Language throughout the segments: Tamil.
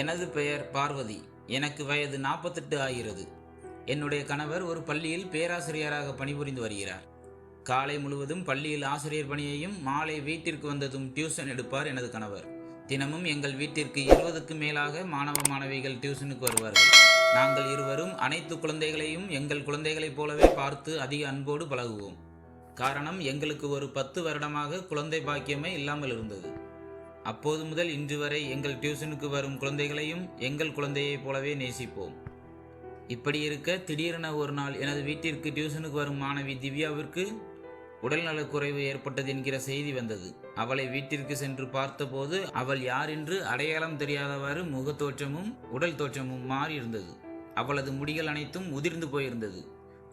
எனது பெயர் பார்வதி. எனக்கு வயது நாற்பத்தெட்டு ஆகிறது. என்னுடைய கணவர் ஒரு பள்ளியில் பேராசிரியராக பணிபுரிந்து வருகிறார். காலை முழுவதும் பள்ளியில் ஆசிரியர் பணியையும் மாலை வீட்டிற்கு வந்ததும் டியூஷன் எடுப்பார் எனது கணவர். தினமும் எங்கள் வீட்டிற்கு இருபதுக்கு மேலாக மாணவ மாணவிகள் டியூஷனுக்கு வருவார்கள். நாங்கள் இருவரும் அனைத்து குழந்தைகளையும் எங்கள் குழந்தைகளைப் போலவே பார்த்து அதிக அன்போடு பழகுவோம். காரணம் எங்களுக்கு ஒரு பத்து வருடமாக குழந்தை பாக்கியமே இல்லாமல் இருந்தது. அப்போது முதல் இன்று வரை எங்கள் டியூஷனுக்கு வரும் குழந்தைகளையும் எங்கள் குழந்தையைப் போலவே நேசிப்போம். இப்படி இருக்க திடீரென ஒரு நாள் எனது வீட்டிற்கு டியூஷனுக்கு வரும் மாணவி திவ்யாவிற்கு உடல்நலக் குறைவு ஏற்பட்டது என்கிற செய்தி வந்தது. அவளை வீட்டிற்கு சென்று பார்த்தபோது அவள் யார் என்று அடையாளம் தெரியாதவாறு முகத்தோற்றமும் உடல் தோற்றமும் மாறி இருந்தது அவளது முடிகள் அனைத்தும் உதிர்ந்து போயிருந்தது.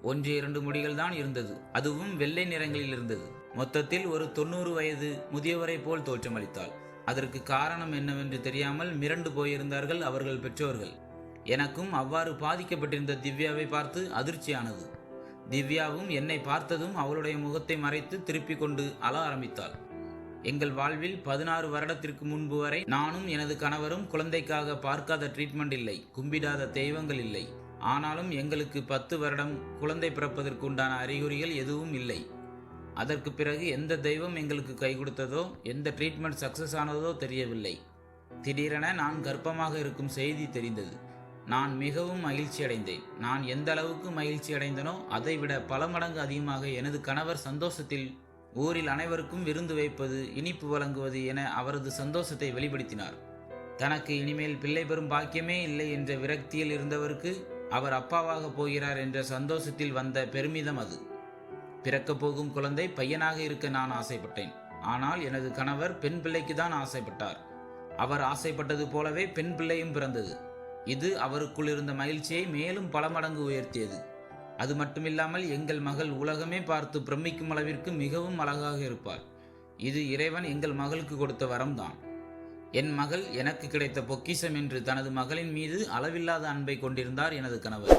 ஒன்று இரண்டு முடிகள் தான் இருந்தது. அதுவும் வெள்ளை நிறங்களில் இருந்தது. மொத்தத்தில் ஒரு தொண்ணூறு வயது முதியவரை போல் தோற்றமளித்தாள். அதற்கு காரணம் என்னவென்று தெரியாமல் மிரண்டு போயிருந்தார்கள் அவர்கள் பெற்றோர்கள். எனக்கும் அவ்வாறு பாதிக்கப்பட்டிருந்த திவ்யாவை பார்த்து அதிர்ச்சியானது. திவ்யாவும் என்னை பார்த்ததும் அவளுடைய முகத்தை மறைத்து திருப்பிக் கொண்டு அழ ஆரம்பித்தாள். எங்கள் வாழ்வில் பதினாறு வருடத்திற்கு முன்பு வரை நானும் எனது கணவரும் குழந்தைக்காக பார்க்காத ட்ரீட்மெண்ட் இல்லை கும்பிடாத தெய்வங்கள் இல்லை. ஆனாலும் எங்களுக்கு பத்து வருடம் குழந்தை பிறப்பதற்கு உண்டான அறிகுறிகள் எதுவும் இல்லை. அதற்கு பிறகு எந்த தெய்வம் எங்களுக்கு கை கொடுத்ததோ எந்த ட்ரீட்மெண்ட் சக்சஸ் ஆனதோ தெரியவில்லை. திடீரென நான் கர்ப்பமாக இருக்கும் செய்தி தெரிந்தது. நான் மிகவும் மகிழ்ச்சி அடைந்தேன். நான் எந்த அளவுக்கு மகிழ்ச்சி அடைந்தனோ அதைவிட பல மடங்கு அதிகமாக எனது கணவர் சந்தோஷத்தில் ஊரில் அனைவருக்கும் விருந்து வைப்பது இனிப்பு வழங்குவது என அவரது சந்தோஷத்தை வெளிப்படுத்தினார். தனக்கு இனிமேல் பிள்ளை பெறும் பாக்கியமே இல்லை என்ற விரக்தியில் இருந்தவருக்கு அவர் அப்பாவாக போகிறார் என்ற சந்தோஷத்தில் வந்த பெருமிதம் அது. பிறக்கப் போகும் குழந்தை பையனாக இருக்க நான் ஆசைப்பட்டேன். ஆனால் எனது கணவர் பெண் பிள்ளைக்கு தான் ஆசைப்பட்டார். அவர் ஆசைப்பட்டது போலவே பெண் பிள்ளையும் பிறந்தது. இது அவருக்குள் இருந்த மகிழ்ச்சியை மேலும் பல மடங்கு உயர்த்தியது. அது மட்டுமில்லாமல் எங்கள் மகள் உலகமே பார்த்து பிரமிக்கும் அளவிற்கு மிகவும் அழகாக இருப்பாள். இது இறைவன் எங்கள் மகளுக்கு கொடுத்த வரம்தான். என் மகள் எனக்கு கிடைத்த பொக்கிஷம் என்று தனது மகளின் மீது அளவில்லாத அன்பை கொண்டிருந்தார் எனது கணவர்.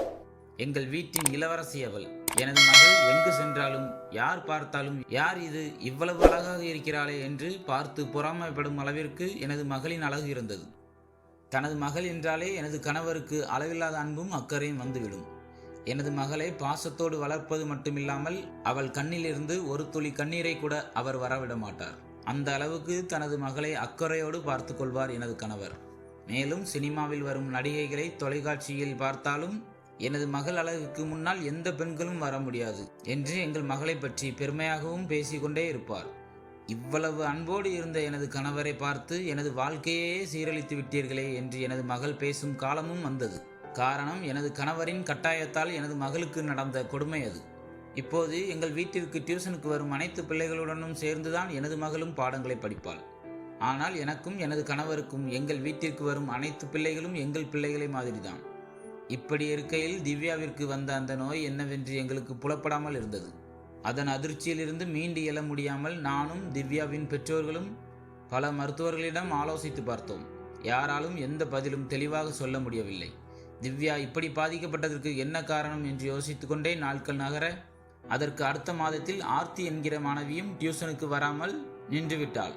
எங்கள் வீட்டின் இளவரசி அவள். எனது மகள் எங்கு சென்றாலும் யார் பார்த்தாலும் யார் இது? இவ்வளவு அழகாக இருக்கிறாளே என்று பார்த்து பொறாமைப்படும் அளவிற்கு எனது மகளின் அழகு இருந்தது. தனது மகள் என்றாலே எனது கணவருக்கு அளவில்லாத அன்பும் அக்கறையும் வந்துவிடும். எனது மகளை பாசத்தோடு வளர்ப்பது மட்டுமில்லாமல் அவள் கண்ணிலிருந்து ஒரு துளி கண்ணீரை கூட அவர் வரவிட மாட்டார். அந்த அளவுக்கு தனது மகளை அக்கறையோடு பார்த்து கொள்வார் எனது கணவர். மேலும் சினிமாவில் வரும் நடிகைகளை தொலைக்காட்சியில் பார்த்தாலும் எனது மகள் அழகுக்கு முன்னால் எந்த பெண்களும் வர முடியாது என்று எங்கள் மகளை பற்றி பெருமையாகவும் பேசிக்கொண்டே இருப்பார். இவ்வளவு அன்போடு இருந்த எனது கணவரை பார்த்து எனது வாழ்க்கையே சீரழித்து விட்டீர்களே என்று எனது மகள் பேசும் காலமும் வந்தது. காரணம் எனது கணவரின் கட்டாயத்தால் எனது மகளுக்கு நடந்த கொடுமை அது. இப்போது எங்கள் வீட்டிற்கு டியூஷனுக்கு வரும் அனைத்து பிள்ளைகளுடனும் சேர்ந்துதான் எனது மகளும் பாடங்களை படிப்பாள். ஆனால் எனக்கும் எனது கணவருக்கும் எங்கள் வீட்டிற்கு வரும் அனைத்து பிள்ளைகளும் எங்கள் பிள்ளைகளை மாதிரிதான். இப்படி இருக்கையில் திவ்யாவிற்கு வந்த அந்த நோய் என்னவென்று எங்களுக்கு புலப்படாமல் இருந்தது. அதன் அதிர்ச்சியிலிருந்து மீண்டு எழ முடியாமல் நானும் திவ்யாவின் பெற்றோர்களும் பல மருத்துவர்களிடம் ஆலோசித்து பார்த்தோம். யாராலும் எந்த பதிலும் தெளிவாக சொல்ல முடியவில்லை. திவ்யா இப்படி பாதிக்கப்பட்டதற்கு என்ன காரணம் என்று யோசித்துக்கொண்டே நாட்கள் நகர அதற்கு அடுத்த மாதத்தில் ஆர்த்தி என்கிற மாணவியும் டியூஷனுக்கு வராமல் நின்றுவிட்டாள்.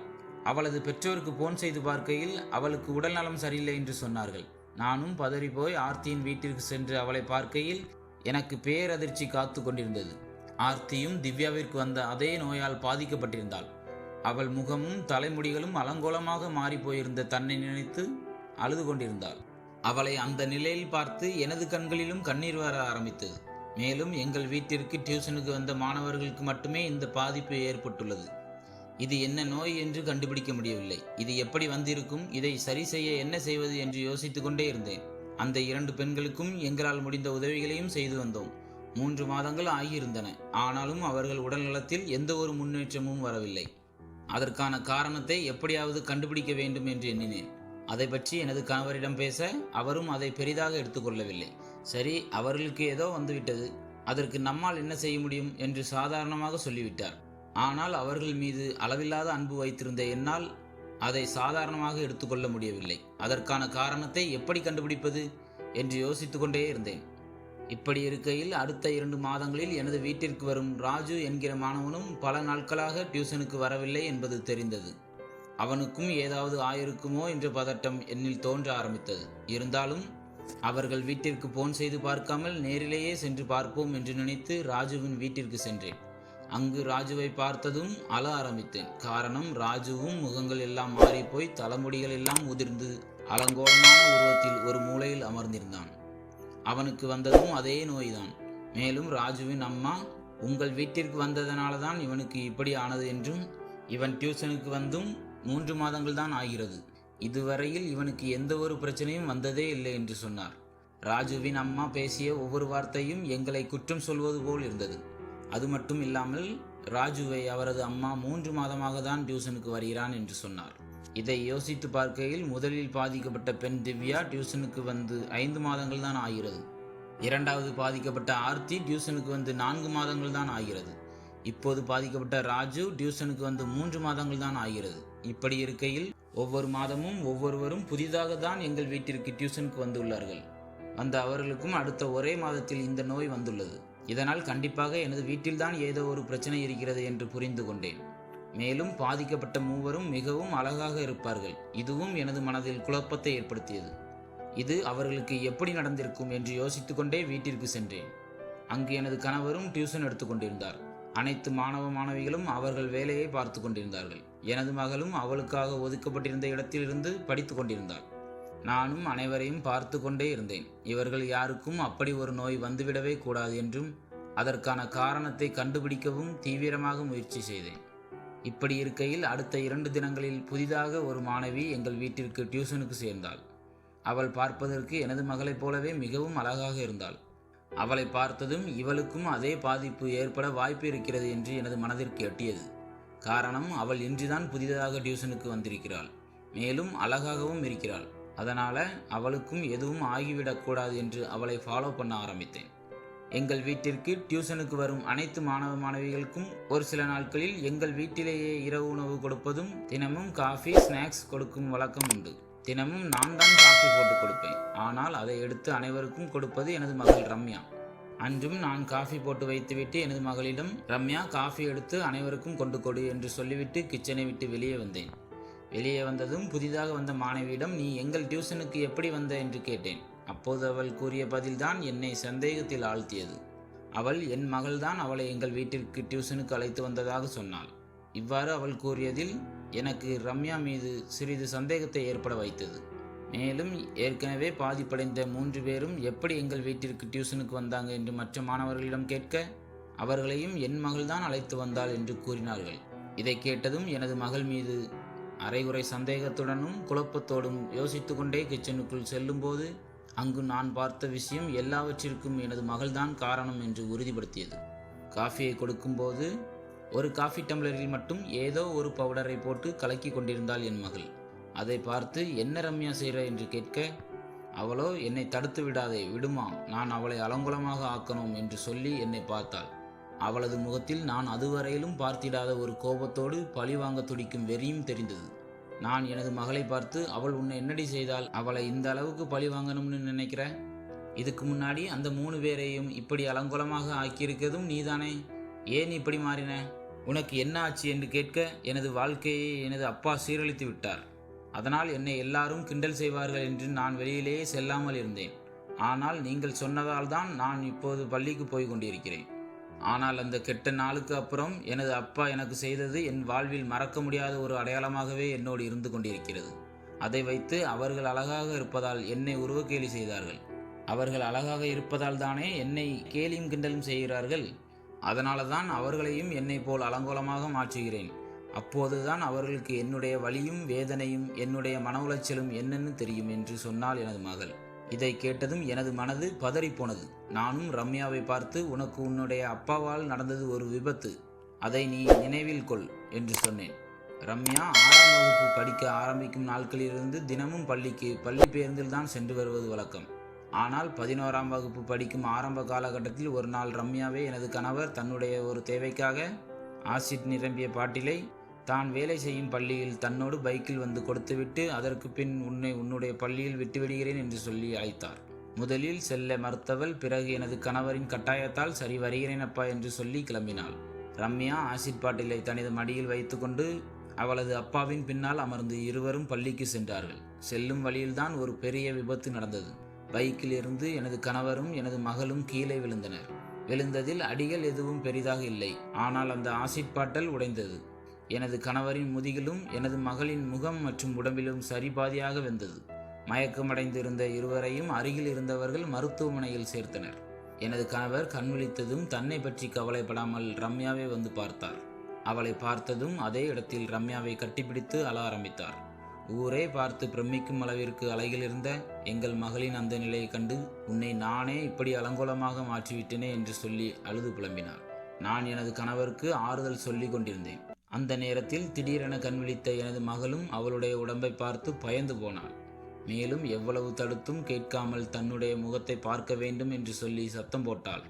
அவளது பெற்றோருக்கு போன் செய்து பார்க்கையில் அவளுக்கு உடல்நலம் சரியில்லை என்று சொன்னார்கள். நானும் பதறிப்போய் ஆர்த்தியின் வீட்டிற்கு சென்று அவளை பார்க்கையில் எனக்கு பேரதிர்ச்சி காத்து கொண்டிருந்தது. ஆர்த்தியும் திவ்யாவிற்கு வந்த அதே நோயால் பாதிக்கப்பட்டிருந்தாள். அவள் முகமும் தலைமுடிகளும் அலங்கோலமாக மாறிப்போயிருந்த தன்னை நினைத்து அழுது கொண்டிருந்தாள். அவளை அந்த நிலையில் பார்த்து எனது கண்களிலும் கண்ணீர் வர ஆரம்பித்தது. மேலும் எங்கள் வீட்டிற்கு டியூஷனுக்கு வந்த மாணவர்களுக்கு மட்டுமே இந்த பாதிப்பு ஏற்பட்டுள்ளது. இது என்ன நோய் என்று கண்டுபிடிக்க முடியவில்லை. இது எப்படி வந்திருக்கும்? இதை சரி செய்ய என்ன செய்வது என்று யோசித்துக் கொண்டே இருந்தேன். அந்த இரண்டு பெண்களுக்கும் எங்களால் முடிந்த உதவிகளையும் செய்து வந்தோம். மூன்று மாதங்கள் ஆகியிருந்தன. ஆனாலும் அவர்கள் உடல்நலத்தில் எந்த ஒரு முன்னேற்றமும் வரவில்லை. அதற்கான காரணத்தை எப்படியாவது கண்டுபிடிக்க வேண்டும் என்று எண்ணினேன். அதை பற்றி எனது கணவரிடம் பேச அவரும் அதை பெரிதாக எடுத்துக்கொள்ளவில்லை. சரி அவர்களுக்கு ஏதோ வந்துவிட்டது. அதற்கு நம்மால் என்ன செய்ய முடியும்? என்று சாதாரணமாக சொல்லிவிட்டார். ஆனால் அவர்கள் மீது அளவில்லாத அன்பு வைத்திருந்த என்னால் அதை சாதாரணமாக எடுத்துக்கொள்ள முடியவில்லை. அதற்கான காரணத்தை எப்படி கண்டுபிடிப்பது என்று யோசித்துக்கொண்டே இருந்தேன். இப்படி இருக்கையில் அடுத்த இரண்டு மாதங்களில் எனது வீட்டிற்கு வரும் ராஜு என்கிற மாணவனும் பல நாட்களாக டியூஷனுக்கு வரவில்லை என்பது தெரிந்தது. அவனுக்கும் ஏதாவது ஆயிருக்குமோ என்ற பதட்டம் என்னில் தோன்ற ஆரம்பித்தது. இருந்தாலும் அவர்கள் வீட்டிற்கு போன் செய்து பார்க்காமல் நேரிலேயே சென்று பார்ப்போம் என்று நினைத்து ராஜுவின் வீட்டிற்கு சென்றேன். அங்கு ராஜுவை பார்த்ததும் அழ ஆரம்பித்தேன். காரணம் ராஜுவும் முகங்கள் எல்லாம் மாறிப்போய் தலைமுடிகள் எல்லாம் உதிர்ந்து அலங்கோலமான உருவத்தில் ஒரு மூலையில் அமர்ந்திருந்தான். அவனுக்கு வந்ததும் அதே நோய்தான். மேலும் ராஜுவின் அம்மா உங்கள் வீட்டிற்கு வந்ததனால தான் இவனுக்கு இப்படி ஆனது என்றும் இவன் டியூஷனுக்கு வந்தும் மூன்று மாதங்கள் தான் ஆகிறது. இதுவரையில் இவனுக்கு எந்த ஒரு பிரச்சனையும் வந்ததே இல்லை என்று சொன்னார். ராஜுவின் அம்மா பேசிய ஒவ்வொரு வார்த்தையும் எங்களை குற்றம் சொல்வது போல் இருந்தது. அது மட்டும் இல்லாமல் ராஜுவை அவரது அம்மா மூன்று மாதமாக தான் டியூசனுக்கு வருகிறான் என்று சொன்னார். இதை யோசித்து பார்க்கையில் முதலில் பாதிக்கப்பட்ட பெண் திவ்யா டியூஷனுக்கு வந்து ஐந்து மாதங்கள் தான் ஆகிறது. இரண்டாவது பாதிக்கப்பட்ட ஆர்த்தி டியூஷனுக்கு வந்து நான்கு மாதங்கள் தான் ஆகிறது. இப்போது பாதிக்கப்பட்ட ராஜு டியூசனுக்கு வந்து மூன்று மாதங்கள் தான் ஆகிறது. இப்படி இருக்கையில் ஒவ்வொரு மாதமும் ஒவ்வொருவரும் புதிதாக தான் எங்கள் வீட்டிற்கு டியூஷனுக்கு வந்துள்ளார்கள். வந்த அவர்களுக்கும் அடுத்த ஒரே மாதத்தில் இந்த நோய் வந்துள்ளது. இதனால் கண்டிப்பாக எனது வீட்டில்தான் ஏதோ ஒரு பிரச்சனை இருக்கிறது என்று புரிந்து கொண்டேன். மேலும் பாதிக்கப்பட்ட மூவரும் மிகவும் அழகாக இருப்பார்கள். இதுவும் எனது மனதில் குழப்பத்தை ஏற்படுத்தியது. இது அவர்களுக்கு எப்படி நடந்திருக்கும் என்று யோசித்துக்கொண்டே வீட்டிற்கு சென்றேன். அங்கு எனது கணவரும் டியூஷன் எடுத்துக்கொண்டிருந்தார் அனைத்து மாணவ மாணவிகளும் அவர்கள் வேலையை பார்த்து கொண்டிருந்தார்கள். எனது மகளும் அவளுக்காக ஒதுக்கப்பட்டிருந்த இடத்திலிருந்து படித்து கொண்டிருந்தாள். நானும் அனைவரையும் பார்த்து கொண்டே இருந்தேன். இவர்கள் யாருக்கும் அப்படி ஒரு நோய் வந்துவிடவே கூடாது என்றும் அதற்கான காரணத்தை கண்டுபிடிக்கவும் தீவிரமாக முயற்சி செய்தேன். இப்படி இருக்கையில் அடுத்த இரண்டு தினங்களில் புதிதாக ஒரு மாணவி எங்கள் வீட்டிற்கு டியூஷனுக்கு சேர்ந்தாள். அவள் பார்ப்பதற்கு எனது மகளைப் போலவே மிகவும் அழகாக இருந்தாள். அவளை பார்த்ததும் இவளுக்கும் அதே பாதிப்பு ஏற்பட வாய்ப்பு இருக்கிறது என்று எனது மனதிற்கு எட்டியது காரணம் அவள் இன்றுதான் புதிதாக டியூஷனுக்கு வந்திருக்கிறாள். மேலும் அழகாகவும் இருக்கிறாள். அதனால் அவளுக்கும் எதுவும் ஆகிவிடக்கூடாது என்று அவளை ஃபாலோ பண்ண ஆரம்பித்தேன். எங்கள் வீட்டிற்கு டியூஷனுக்கு வரும் அனைத்து மாணவ மாணவிகளுக்கும் ஒரு சில நாட்களில் எங்கள் வீட்டிலேயே இரவு உணவு கொடுப்பதும் தினமும் காஃபி ஸ்நாக்ஸ் கொடுக்கும் வழக்கம் உண்டு. தினமும் நான் தான் காஃபி போட்டு கொடுப்பேன். ஆனால் அதை எடுத்து அனைவருக்கும் கொடுப்பது எனது மகள் ரம்யா. அன்றும் நான் காஃபி போட்டு வைத்துவிட்டு எனது மகளிடம் ரம்யா காஃபி எடுத்து அனைவருக்கும் கொண்டு கொடு என்று சொல்லிவிட்டு கிச்சனை விட்டு வெளியே வந்தேன். வெளியே வந்ததும் புதிதாக வந்த மாணவியிடம் நீ எங்கள் டியூஷனுக்கு எப்படி வந்த? என்று கேட்டேன். அப்போது அவள் கூறிய பதில்தான் என்னை சந்தேகத்தில் ஆழ்த்தியது. அவள் என் மகள்தான் அவளை எங்கள் வீட்டிற்கு டியூஷனுக்கு அழைத்து வந்ததாக சொன்னாள். இவ்வாறு அவள் கூறியதில் எனக்கு ரம்யா மீது சிறிது சந்தேகத்தை ஏற்பட வைத்தது. மேலும் ஏற்கனவே பாதிப்படைந்த மூன்று பேரும் எப்படி எங்கள் வீட்டிற்கு டியூஷனுக்கு வந்தாங்க என்று மற்ற மாணவர்களிடம் கேட்க அவர்களையும் என் மகள்தான் அழைத்து வந்தாள் என்று கூறினார்கள். இதை கேட்டதும் எனது மகள் மீது அரைகுறை சந்தேகத்துடனும் குழப்பத்தோடும் யோசித்துக்கொண்டே கிச்சனுக்குள் செல்லும்போது அங்கு நான் பார்த்த விஷயம் எல்லாவற்றிற்கும் எனது மகள்தான் காரணம் என்று உறுதிப்படுத்தியது. காஃபியை கொடுக்கும்போது ஒரு காஃபி டம்ளரில் மட்டும் ஏதோ ஒரு பவுடரை போட்டு கலக்கி கொண்டிருந்தாள் என் மகள். அதை பார்த்து என்ன ரம்யா செய்கிற என்று கேட்க அவளோ என்னை தடுத்து விடாதே விடுமா? நான் அவளை அலங்குலமாக ஆக்கணும் என்று சொல்லி என்னை பார்த்தாள். அவளது முகத்தில் நான் அதுவரையிலும் பார்த்திடாத ஒரு கோபத்தோடு பழிவாங்க துடிக்கும் வெறியும் தெரிந்தது. நான் எனது மகளை பார்த்து அவள் உன்னை என்னடி செய்தால் அவளை இந்த அளவுக்கு பழி வாங்கணும்னு நினைக்கிற? இதுக்கு முன்னாடி அந்த மூணு பேரையும் இப்படி அலங்கோலமாக ஆக்கியிருக்கிறதும் நீதானே? ஏன் இப்படி மாறின? உனக்கு என்ன ஆச்சு என்று கேட்க எனது வாழ்க்கையை எனது அப்பா சீரழித்து விட்டார். அதனால் என்னை எல்லாரும் கிண்டல் செய்வார்கள் என்று நான் வெளியிலேயே செல்லாமல் இருந்தேன். ஆனால் நீங்கள் சொன்னதால் தான் நான் இப்போது பள்ளிக்கு போய் கொண்டிருக்கிறேன். ஆனால் அந்த கெட்ட நாளுக்கு அப்புறம் எனது அப்பா எனக்கு செய்தது என் வாழ்வில் மறக்க முடியாத ஒரு அடையாளமாகவே என்னோடு இருந்து கொண்டிருக்கிறது. அதை வைத்து அவர்கள் அழகாக இருப்பதால் என்னை உருவக்கேலி செய்தார்கள். அவர்கள் அழகாக இருப்பதால் தானே என்னை கேலியும் கிண்டலும் செய்கிறார்கள். அதனால தான் அவர்களையும் என்னை போல் அலங்கோலமாக மாற்றுகிறேன். அப்போதுதான் அவர்களுக்கு என்னுடைய வலியும் வேதனையும் என்னுடைய மன உளைச்சலும் என்னென்னு தெரியும் என்று சொன்னாள் எனது மகள். இதை கேட்டதும் எனது மனது பதறிப்போனது. நானும் ரம்யாவை பார்த்து உனக்கு உன்னுடைய அப்பாவால் நடந்தது ஒரு விபத்து. அதை நீ நினைவில் கொள் என்று சொன்னேன். ரம்யா ஆறாம் வகுப்பு படிக்க ஆரம்பிக்கும் நாட்களிலிருந்து தினமும் பள்ளிக்கு பள்ளி பேருந்தில் தான் சென்று வருவது வழக்கம். ஆனால் பதினோராம் வகுப்பு படிக்கும் ஆரம்ப காலகட்டத்தில் ஒரு நாள் ரம்யாவே எனது கணவர் தன்னுடைய ஒரு தேவைக்காக ஆசிட் நிரம்பிய பாட்டிலை தான் வேலை செய்யும் பள்ளியில் தன்னோடு பைக்கில் வந்து கொடுத்துவிட்டு அதற்கு பின் உன்னை உன்னுடைய பள்ளியில் விட்டுவிடுகிறேன் என்று சொல்லி அழைத்தார். முதலில் செல்ல மறுத்தவள் பிறகு எனது கணவரின் கட்டாயத்தால் சரி வருகிறேன் அப்பா என்று சொல்லி கிளம்பினாள். ரம்யா ஆசிட் பாட்டிலை தனது மடியில் வைத்துக்கொண்டு அவளது அப்பாவின் பின்னால் அமர்ந்து இருவரும் பள்ளிக்கு சென்றார்கள். செல்லும் வழியில்தான் ஒரு பெரிய விபத்து நடந்தது. பைக்கில் இருந்து எனது கணவரும் எனது மகளும் கீழே விழுந்தனர். விழுந்ததில் அடிகள் எதுவும் பெரிதாக இல்லை. ஆனால் அந்த ஆசிட் பாட்டல் உடைந்தது. எனது கணவரின் முதுகிலும் எனது மகளின் முகம் மற்றும் உடம்பிலும் சரிபாதியாக வெந்தது மயக்கமடைந்திருந்த இருவரையும் அருகில் இருந்தவர்கள் மருத்துவமனையில் சேர்த்தனர். எனது கணவர் கண் விழித்ததும் தன்னை பற்றி கவலைப்படாமல் ரம்யாவை வந்து பார்த்தார். அவளை பார்த்ததும் அதே இடத்தில் ரம்யாவை கட்டிப்பிடித்து அழ ஆரம்பித்தார். ஊரே பார்த்து பிரமிக்கும் அளவிற்கு அலையில் இருந்த எங்கள் மகளின் அந்த நிலையை கண்டு உன்னை நானே இப்படி அலங்கோலமாக மாற்றிவிட்டேனே என்று சொல்லி அழுது புலம்பினார். நான் எனது கணவருக்கு ஆறுதல் சொல்லிக் கொண்டிருந்தேன். அந்த நேரத்தில் திடீரென கண்விழித்த எனது மகளும் அவளுடைய உடம்பை பார்த்து பயந்து போனாள். மேலும் எவ்வளவு தடுத்தும் கேட்காமல் தன்னுடைய முகத்தை பார்க்க வேண்டும் என்று சொல்லி சத்தம் போட்டாள்.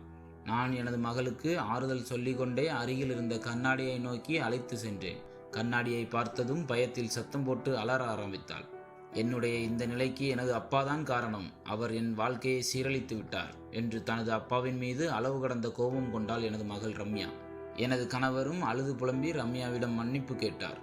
நான் எனது மகளுக்கு ஆறுதல் சொல்லிக்கொண்டே அருகில் இருந்த கண்ணாடியை நோக்கி அழைத்து சென்றேன். கண்ணாடியை பார்த்ததும் பயத்தில் சத்தம் போட்டு அலற ஆரம்பித்தாள். என்னுடைய இந்த நிலைக்கு எனது அப்பாதான் காரணம். அவர் என் வாழ்க்கையை சீரழித்து விட்டார் என்று தனது அப்பாவின் மீது அளவு கடந்த கோபம் கொண்டாள் எனது மகள் ரம்யா. எனது கணவரும் அழுது புலம்பி ரம்யாவிடம் மன்னிப்பு கேட்டார்.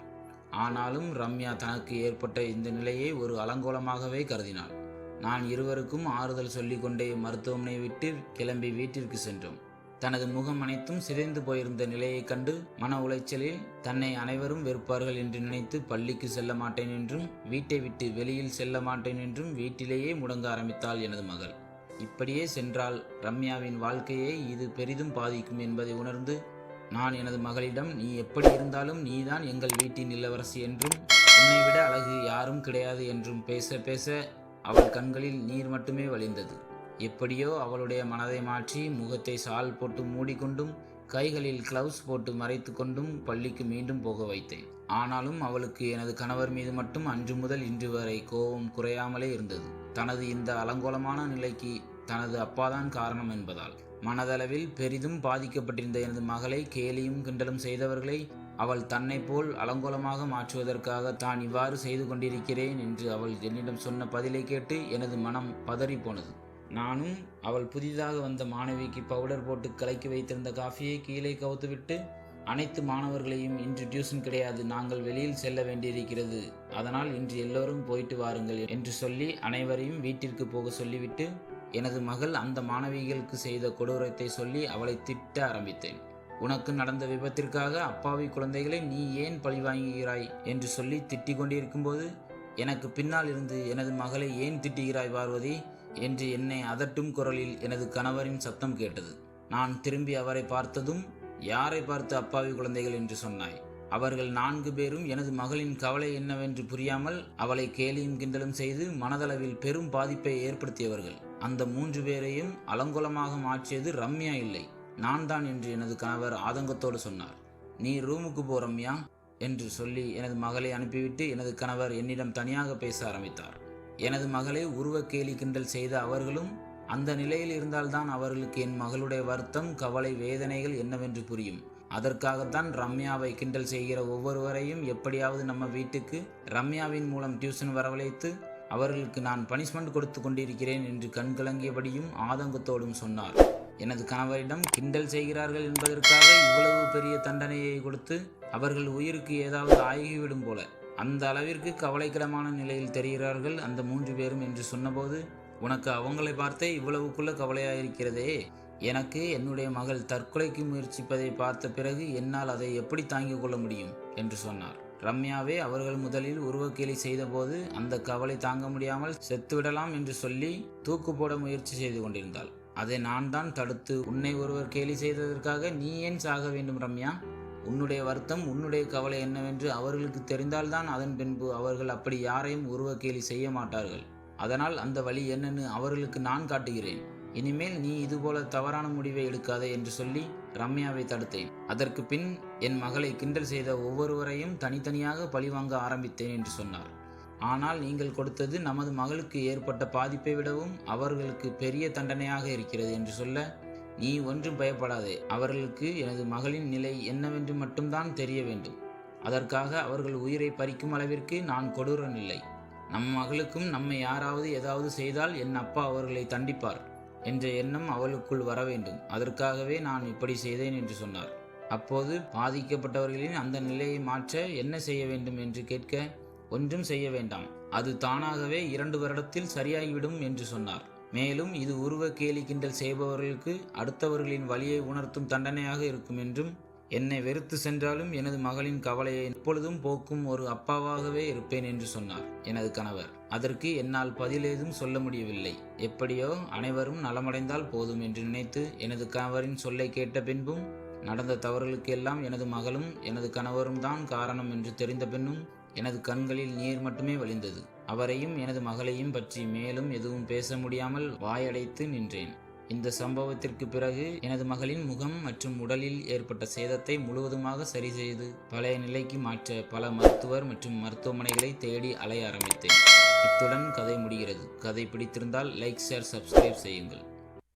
ஆனாலும் ரம்யா தனக்கு ஏற்பட்ட இந்த நிலையை ஒரு அலங்கோலமாகவே கருதினாள். நான் இருவருக்கும் ஆறுதல் சொல்லிக்கொண்டே மருத்துவமனை விட்டு கிளம்பி வீட்டிற்கு சென்றோம். தனது முகம் அனைத்தும் சிதைந்து போயிருந்த நிலையைக் கண்டு மன உளைச்சலில் தன்னை அனைவரும் வெறுப்பார்கள் என்று நினைத்து பள்ளிக்கு செல்ல மாட்டேன் என்றும் வீட்டை விட்டு வெளியில் செல்ல மாட்டேன் என்றும் வீட்டிலேயே முடங்க ஆரம்பித்தாள் எனது மகள். இப்படியே சென்றால் ரம்யாவின் வாழ்க்கையை இது பெரிதும் பாதிக்கும் என்பதை உணர்ந்து நான் எனது மகளிடம் நீ எப்படி இருந்தாலும் நீதான் எங்கள் வீட்டின் இளவரசி என்றும் உன்னை விட அழகு யாரும் கிடையாது என்றும் பேச பேச அவள் கண்களில் நீர் மட்டுமே வழிந்தது. எப்படியோ அவளுடைய மனதை மாற்றி முகத்தை சால் போட்டு மூடிக்கொண்டும் கைகளில் கிளவுஸ் போட்டு மறைத்து கொண்டும் பள்ளிக்கு மீண்டும் போக வைத்தேன். ஆனாலும் அவளுக்கு எனது கணவர் மீது மட்டும் அன்று முதல் இன்று வரை கோபம் குறையாமலே இருந்தது. தனது இந்த அலங்கோலமான நிலைக்கு தனது அப்பாதான் காரணம் என்பதால். மனதளவில் பெரிதும் பாதிக்கப்பட்டிருந்த எனது மகளை கேலியும் கிண்டலும் செய்தவர்களை அவள் தன்னை போல் அலங்கோலமாக மாற்றுவதற்காக தான் இவ்வாறு செய்து கொண்டிருக்கிறேன் என்று அவள் என்னிடம் சொன்ன பதிலை கேட்டு எனது மனம் பதறி போனது நானும் அவள் புதிதாக வந்த மாணவிக்கு பவுடர் போட்டு கலக்கி வைத்திருந்த காஃபியை கீழே கவுத்துவிட்டு அனைத்து மாணவர்களையும் இன்று டியூஷன் கிடையாது நாங்கள் வெளியில் செல்ல வேண்டியிருக்கிறது. அதனால் இன்று எல்லோரும் போயிட்டு வாருங்கள் என்று சொல்லி அனைவரையும் வீட்டிற்கு போக சொல்லிவிட்டு எனது மகள் அந்த மாணவிகளுக்கு செய்த கொடூரத்தை சொல்லி அவளை திட்ட ஆரம்பித்தேன். உனக்கு நடந்த விபத்திற்காக அப்பாவி குழந்தைகளை நீ ஏன் பழிவாங்குகிறாய் என்று சொல்லி திட்டிக் கொண்டிருக்கும்போது எனக்கு பின்னால் இருந்து எனது மகளை ஏன் திட்டுகிறாய் பார்வதி என்று என்னை அதட்டும் குரலில் எனது கணவரின் சத்தம் கேட்டது. நான் திரும்பி அவரை பார்த்ததும் யாரை பார்த்து அப்பாவி குழந்தைகள்? என்று சொன்னாய். அவர்கள் நான்கு பேரும் எனது மகளின் கவலை என்னவென்று புரியாமல் அவளை கேலியும் கிண்டலும் செய்து மனதளவில் பெரும் பாதிப்பை ஏற்படுத்தியவர்கள். அந்த மூன்று பேரையும் அலங்கோலமாக மாற்றியது ரம்யா இல்லை. நான் தான் என்று எனது கணவர் ஆதங்கத்தோடு சொன்னார். நீ ரூமுக்கு போ ரம்யா என்று சொல்லி எனது மகளை அனுப்பிவிட்டு எனது கணவர் என்னிடம் தனியாக பேச ஆரம்பித்தார். எனது மகளை உருவ கேலி கிண்டல் செய்த அவர்களும் அந்த நிலையில் இருந்தால்தான் அவர்களுக்கு என் மகளுடைய வருத்தம் கவலை வேதனைகள் என்னவென்று புரியும். அதற்காகத்தான் ரம்யாவை கிண்டல் செய்கிற ஒவ்வொருவரையும் எப்படியாவது நம்ம வீட்டுக்கு ரம்யாவின் மூலம் டியூஷன் வரவழைத்து அவர்களுக்கு நான் பனிஷ்மெண்ட் கொடுத்து கொண்டிருக்கிறேன் என்று கண்கலங்கியபடியும் ஆதங்கத்தோடும் சொன்னார். எனது கணவரிடம் கிண்டல் செய்கிறார்கள் என்பதற்காக இவ்வளவு பெரிய தண்டனையை கொடுத்து அவர்கள் உயிருக்கு ஏதாவது ஆகிவிடும் போல. அந்த அளவிற்கு கவலைக்கிடமான நிலையில் தெரிகிறார்கள் அந்த மூன்று பேரும் என்று சொன்னபோது உனக்கு அவங்களை பார்த்தே இவ்வளவுக்குள்ள கவலையாயிருக்கிறதே? எனக்கு என்னுடைய மகள் தற்கொலைக்கு முயற்சிப்பதை பார்த்த பிறகு என்னால் அதை எப்படி தாங்கிக் கொள்ள முடியும்? என்று சொன்னார். ரம்யாவே அவர்கள் முதலில் உருவக்கேலி செய்தபோது அந்த கவலை தாங்க முடியாமல் செத்துவிடலாம் என்று சொல்லி தூக்கு போட முயற்சி செய்து கொண்டிருந்தாள். அதை நான் தான் தடுத்து உன்னை ஒருவர் கேலி செய்ததற்காக நீ ஏன் சாக வேண்டும் ரம்யா? உன்னுடைய வருத்தம் உன்னுடைய கவலை என்னவென்று அவர்களுக்கு தெரிந்தால்தான் அதன் பின்பு அவர்கள் அப்படி யாரையும் உருவக்கேலி செய்ய மாட்டார்கள். அதனால் அந்த வழி என்னன்னு அவர்களுக்கு நான் காட்டுகிறேன். இனிமேல் நீ இதுபோல தவறான முடிவை எடுக்காதே என்று சொல்லி ரம்யாவை தடுத்தேன். அதற்கு பின் என் மகளை கிண்டல் செய்த ஒவ்வொருவரையும் தனித்தனியாக பழிவாங்க ஆரம்பித்தேன் என்று சொன்னார். ஆனால் நீங்கள் கொடுத்தது நமது மகளுக்கு ஏற்பட்ட பாதிப்பை விடவும் அவர்களுக்கு பெரிய தண்டனையாக இருக்கிறது என்று சொல்ல நீ ஒன்றும் பயப்படாதே. அவர்களுக்கு எனது மகளின் நிலை என்னவென்று மட்டும்தான் தெரிய வேண்டும். அதற்காக அவர்கள் உயிரை பறிக்கும் அளவிற்கு நான் கொடூரன் இல்லை. நம் மகளுக்கும் நம்மை யாராவது ஏதாவது செய்தால் என் அப்பா அவர்களை தண்டிப்பார் என்ற எண்ணம் அவளுக்குள் வர வேண்டும். அதற்காகவே நான் இப்படி செய்தேன் என்று சொன்னார். அப்போது பாதிக்கப்பட்டவர்களின் அந்த நிலையை மாற்ற என்ன செய்ய வேண்டும் என்று கேட்க ஒன்றும் செய்ய வேண்டாம். அது தானாகவே இரண்டு வருடத்தில் சரியாகிவிடும் என்று சொன்னார். மேலும் இது உருவ கேலி கிண்டல் செய்பவர்களுக்கு அடுத்தவர்களின் வழியை உணர்த்தும் தண்டனையாக இருக்கும் என்றும் என்னை வெறுத்து சென்றாலும் எனது மகளின் கவலையை எப்பொழுதும் போக்கும் ஒரு அப்பாவாகவே இருப்பேன் என்று சொன்னார் எனது கணவர். அதற்கு என்னால் பதிலேதும் சொல்ல முடியவில்லை. எப்படியோ அனைவரும் நலமடைந்தால் போதும் என்று நினைத்து எனது கணவரின் சொல்லை கேட்ட பின்பும் நடந்த தவறுகளுக்கு எல்லாம் எனது மகளும் எனது கணவரும் தான் காரணம் என்று தெரிந்த பின்னும் எனது கண்களில் நீர் மட்டுமே வழிந்தது. அவரையும் எனது மகளையும் பற்றி மேலும் எதுவும் பேச முடியாமல் வாயடைத்து நின்றேன். இந்த சம்பவத்திற்கு பிறகு எனது மகளின் முகம் மற்றும் உடலில் ஏற்பட்ட சேதத்தை முழுவதுமாக சரி செய்து பழைய நிலைக்கு மாற்ற பல மருத்துவர் மற்றும் மருத்துவமனைகளை தேடி அலைய ஆரம்பித்தேன். இத்துடன் கதை முடிகிறது. கதை பிடித்திருந்தால் லைக் ஷேர் சப்ஸ்கிரைப் செய்யுங்கள்.